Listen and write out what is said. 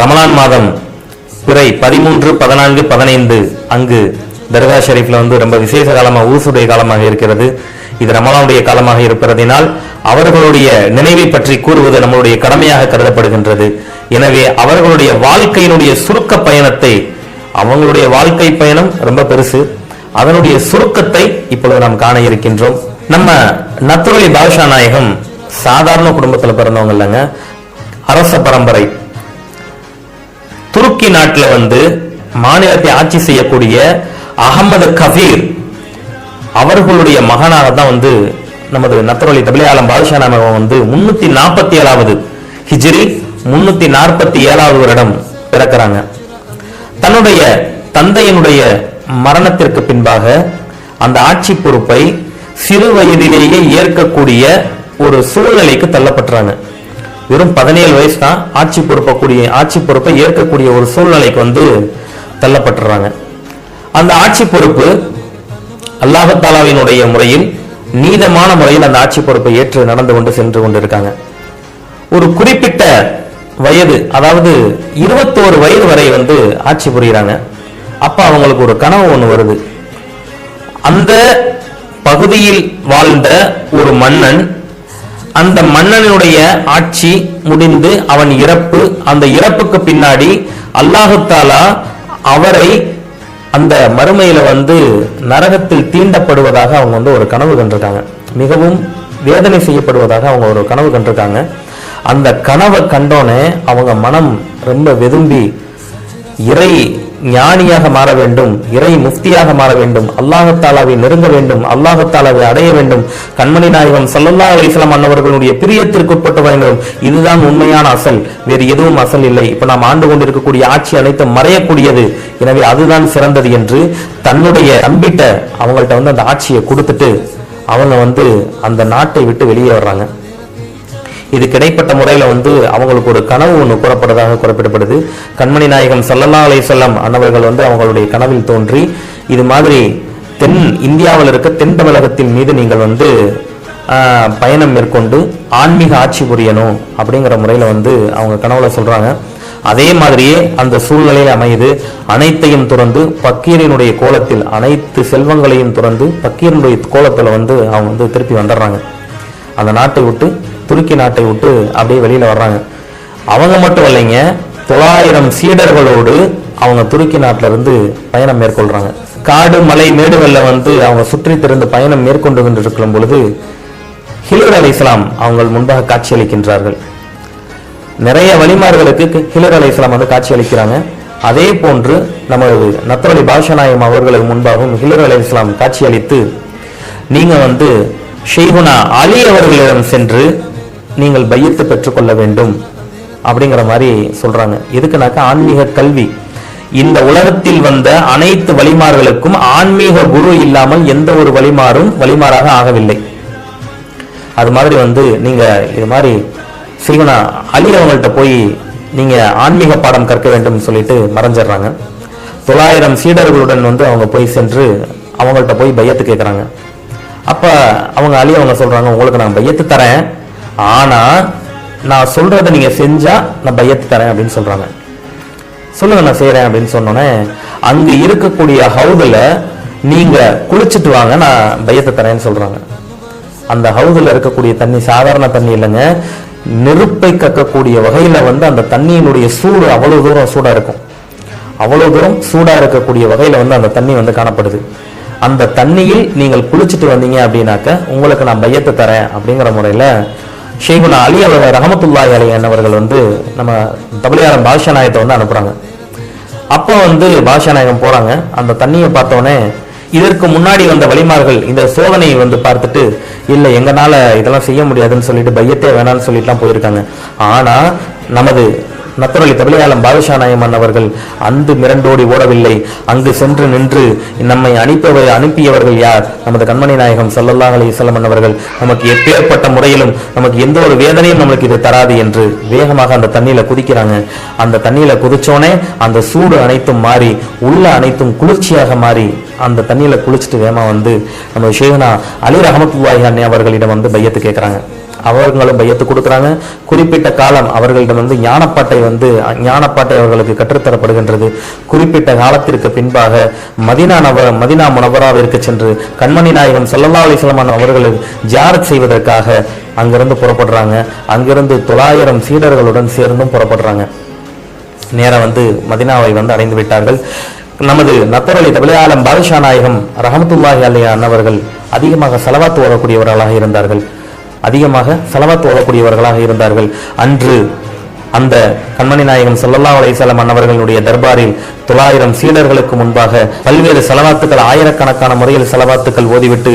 ரமலான் மாதம் பிறை பதிமூன்று பதினான்கு பதினைந்து. அங்கு தர்கா ஷெரீஃபில் வந்து ரொம்ப விசேஷ காலமாக ஊசுடைய காலமாக இருக்கிறது. இது ரமலானுடைய காலமாக இருப்பதினால் அவர்களுடைய நினைவை பற்றி கூறுவது நம்மளுடைய கடமையாக கருதப்படுகின்றது. எனவே அவர்களுடைய வாழ்க்கையினுடைய சுருக்க பயணத்தை அவங்களுடைய வாழ்க்கை பயணம் ரொம்ப பெருசு. அதனுடைய சுருக்கத்தை இப்பொழுது நாம் காண இருக்கின்றோம். நம்ம நத்துரலி பாஷா நாயகம் சாதாரண குடும்பத்தில் பிறந்தவங்க இல்லைங்க. அரச பரம்பரை. துருக்கி நாட்டில் வந்து மாநிலத்தை ஆட்சி செய்யக்கூடிய அகமது கபீர் அவர்களுடைய மகனாக தான் வந்து நமது நத்தரொலி தபிலையாளம் பாதுஷா நாமகம் வந்து முன்னூத்தி நாற்பத்தி ஏழாவது ஹிஜ்ரி முன்னூத்தி நாற்பத்தி ஏழாவது வருடம் பிறக்கிறாங்க. தன்னுடைய தந்தையினுடைய மரணத்திற்கு பின்பாக அந்த ஆட்சி பொறுப்பை சிறு வயதிலேயே ஏற்கக்கூடிய ஒரு சூழ்நிலைக்கு தள்ளப்பட்டுறாங்க. வெறும் பதினேழு வயசு தான் ஆட்சி பொறுப்பக்கூடிய ஆட்சி பொறுப்பை ஏற்கக்கூடிய ஒரு சூழ்நிலைக்கு வந்து தள்ளப்பட்டுறாங்க. அந்த ஆட்சி பொறுப்பு அல்லாஹத்தாலாவினுடைய முறையில் நீதமான முறையில் அந்த ஆட்சி பொறுப்பை ஏற்று நடந்து கொண்டு சென்று கொண்டிருக்காங்க. ஒரு குறிப்பிட்ட வயது அதாவது இருபத்தோரு வயது வரை வந்து ஆட்சி புரிகிறாங்க அப்ப அவங்களுக்கு ஒரு கனவு ஒன்று வருது. அந்த பகுதியில் வாழ்ந்த ஒரு மன்னன் அந்த மன்னனுடைய ஆட்சி முடிந்து அவன் இறப்பு அந்த இறப்புக்கு பின்னாடி அல்லாஹத்தாலா அவரை அந்த மறுமையில வந்து நரகத்தில் தீண்டப்படுவதாக அவங்க வந்து ஒரு கனவு கண்டிருக்காங்க. மிகவும் வேதனை செய்யப்படுவதாக அவங்க ஒரு கனவு கண்டிருக்காங்க. அந்த கனவை கண்டோனே அவங்க மனம் ரொம்ப வெதும்பி இறை ஞானியாக மாற வேண்டும் இறை முஃப்தியாக மாற வேண்டும் அல்லாஹத்தாலாவை நெருங்க வேண்டும் அல்லாஹத்தாலாவை அடைய வேண்டும். கண்மணி நாயகம் சல்லல்லா அலிஸ்லாம் அன்னவர்களுடைய பிரியத்திற்கு உட்பட்டு வேண்டும் இதுதான் உண்மையான அசல். வேறு எதுவும் அசல் இல்லை. இப்ப நாம் ஆண்டு கொண்டிருக்கக்கூடிய ஆட்சி அனைத்தும் மறையக்கூடியது. எனவே அதுதான் சிறந்தது என்று தன்னுடைய நம்பிட்ட அவங்கள்ட்ட வந்து அந்த ஆட்சியை கொடுத்துட்டு அவங்க வந்து அந்த நாட்டை விட்டு வெளியே வர்றாங்க. இது கிடைப்பட்ட முறையில் வந்து அவங்களுக்கு ஒரு கனவு ஒன்று கூறப்பட்டதாக குறிப்பிடப்படுது. கண்மணி நாயகம் சல்லல்லா அலைஹிஸ்ஸலாம் அன்னவர்கள் வந்து அவங்களுடைய கனவில் தோன்றி இது மாதிரி தென் இந்தியாவில் இருக்க தென் தமிழகத்தின் மீது நீங்கள் வந்து பயணம் மேற்கொண்டு ஆன்மீக ஆட்சி புரியணும் அப்படிங்கிற முறையில் வந்து அவங்க கனவுல சொல்கிறாங்க அதே மாதிரியே அந்த சூழ்நிலையில் அமையுது. அனைத்தையும் துறந்து பக்கீரினுடைய கோலத்தில் அனைத்து செல்வங்களையும் துறந்து பக்கீரினுடைய கோலத்தில் வந்து அவங்க வந்து திருப்பி வந்துடுறாங்க. அந்த நாட்டை விட்டு துருக்கி நாட்டை விட்டு அப்படியே வெளியில் வர்றாங்க. அவங்க மட்டும் இல்லைங்க தொள்ளாயிரம் சீடர்களோடு அவங்க துருக்கி நாட்டிலிருந்து பயணம் மேற்கொள்கிறாங்க காடு மலை மேடுகளில் வந்து அவங்க சுற்றி திறந்து பயணம் மேற்கொண்டு கொண்டிருக்கும் பொழுது ஹிலர் அலை இஸ்லாம் அவங்க முன்பாக காட்சியளிக்கின்றார்கள். நிறைய வழிமார்களுக்கு ஹிலர் அலை இஸ்லாம் வந்து காட்சியளிக்கிறாங்க. அதே போன்று நமது நத்தரலி பாஷநாயம் அவர்களுக்கு முன்பாகவும் ஹிலர் அலை இஸ்லாம் காட்சியளித்து நீங்கள் வந்து ஷெய்குனா அலி அவர்களிடம் சென்று நீங்கள் பையத்து பெற்றுக்கொள்ள வேண்டும் அப்படிங்கிற மாதிரி சொல்றாங்க. எதுக்குனாக்கா ஆன்மீக கல்வி. இந்த உலகத்தில் வந்த அனைத்து வழிமார்களுக்கும் ஆன்மீக குரு இல்லாமல் எந்த ஒரு வழிமாறும் வழிமாறாக ஆகவில்லை. அது மாதிரி வந்து நீங்க இது மாதிரி சிறுவனா அலி போய் நீங்க ஆன்மீக பாடம் கற்க வேண்டும் சொல்லிட்டு மறைஞ்சிடுறாங்க. தொள்ளாயிரம் சீடர்களுடன் வந்து அவங்க போய் சென்று அவங்கள்ட்ட போய் பையத்து கேட்குறாங்க அப்ப அவங்க அலி அவங்க சொல்றாங்க உங்களுக்கு நான் பையத்து தரேன். ஆனா நான் சொல்றதை நீங்க செஞ்சா நான் பையத்து தரேன் அப்படின்னு சொல்றாங்க. சொல்லுங்க நான் செய்கிறேன் அப்படின்னு சொன்னோன்னே அங்க இருக்கக்கூடிய ஹவுதுல நீங்க குளிச்சுட்டு வாங்க நான் பையத்தை தரேன்னு சொல்றாங்க. அந்த ஹவுதுல இருக்கக்கூடிய தண்ணி சாதாரண தண்ணி இல்லைங்க நெருப்பை கக்கக்கூடிய வகையில வந்து அந்த தண்ணியினுடைய சூடு அவ்வளவு தூரம் சூடா இருக்கும். அவ்வளவு தூரம் சூடா இருக்கக்கூடிய வகையில வந்து அந்த தண்ணி வந்து காணப்படுது. அந்த தண்ணியில் நீங்கள் குளிச்சுட்டு வந்தீங்க அப்படின்னாக்க உங்களுக்கு நான் பையத்தை தரேன் அப்படிங்கிற முறையில ஷேகுனா அலி அவர் ரஹமத்துல்லாஹி அலி அவர்கள் வந்து நம்ம தபலியாரம் பாஷா நாயத்தை வந்து அனுப்புகிறாங்க அப்போ வந்து பாஷா நாயகம் போகிறாங்க அந்த தண்ணியை பார்த்தோன்னே இதற்கு முன்னாடி வந்த வழிமார்கள் இந்த சோதனையை வந்து பார்த்துட்டு இல்லை எங்களால் இதெல்லாம் செய்ய முடியாதுன்னு சொல்லிட்டு பையத்தே வேணான்னு சொல்லிட்டுலாம் போயிருக்காங்க. ஆனால் நமது நத்தரலி தமிழையாளம் பாதுஷா நாயமன் அவர்கள் அந்து மிரண்டோடி ஓடவில்லை. அங்கு சென்று நின்று நம்மை அனுப்பவர் அனுப்பியவர்கள் யார்? நமது கண்மணி நாயகம் ஸல்லல்லாஹு அலைஹி வஸல்லம் அவர்கள் நமக்கு எப்பேற்பட்ட முறையிலும் நமக்கு எந்த ஒரு வேதனையும் நம்மளுக்கு இது தராது என்று வேகமாக அந்த தண்ணியில குதிக்கிறாங்க. அந்த தண்ணியில குதிச்சோனே அந்த சூடு அனைத்தும் மாறி உள்ள அனைத்தும் குளிர்ச்சியாக மாறி அந்த தண்ணியில குளிச்சுட்டு வேகமா வந்து நம்ம ஷேகனா அலி ரஹமத்துல்லாஹி அண்ணே அவர்களிடம் வந்து பையத்து கேட்கறாங்க அவர்களும் பையத்து கொடுக்குறாங்க. குறிப்பிட்ட காலம் அவர்களிடம் வந்து ஞானப்பாட்டை வந்து ஞானப்பாட்டை அவர்களுக்கு கற்றுத்தரப்படுகின்றது. குறிப்பிட்ட காலத்திற்கு பின்பாக மதினா நவ மதினா முனவராவிற்கு சென்று கண்மணி நாயகம் ஸல்லல்லாஹு அலிஸ்லமான் வஸல்லம் அவர்கள் ஜியாரத் செய்வதற்காக அங்கிருந்து புறப்படுறாங்க. அங்கிருந்து தொள்ளாயிரம் சீடர்களுடன் சேர்ந்தும் புறப்படுறாங்க. நேரம் வந்து மதினாவை வந்து அடைந்து விட்டார்கள். நமது நத்தரலி தபிலாலம் பாதுஷா நாயகம் ரஹமத்துல்லாஹி அல்லையா அன்னவர்கள் அதிகமாக செலவாத்து வரக்கூடியவர்களாக இருந்தார்கள். அதிகமாக செலவாத்து ஓதக்கூடியவர்களாக இருந்தார்கள். அன்று அந்த கண்மணி நாயகம் சொல்லல்லா அலைசலம் அன்னவர்களுடைய தர்பாரில் தொள்ளாயிரம் சீடர்களுக்கு முன்பாக பல்வேறு செலவாத்துக்கள் ஆயிரக்கணக்கான முறையில் செலவாத்துக்கள் ஓதிவிட்டு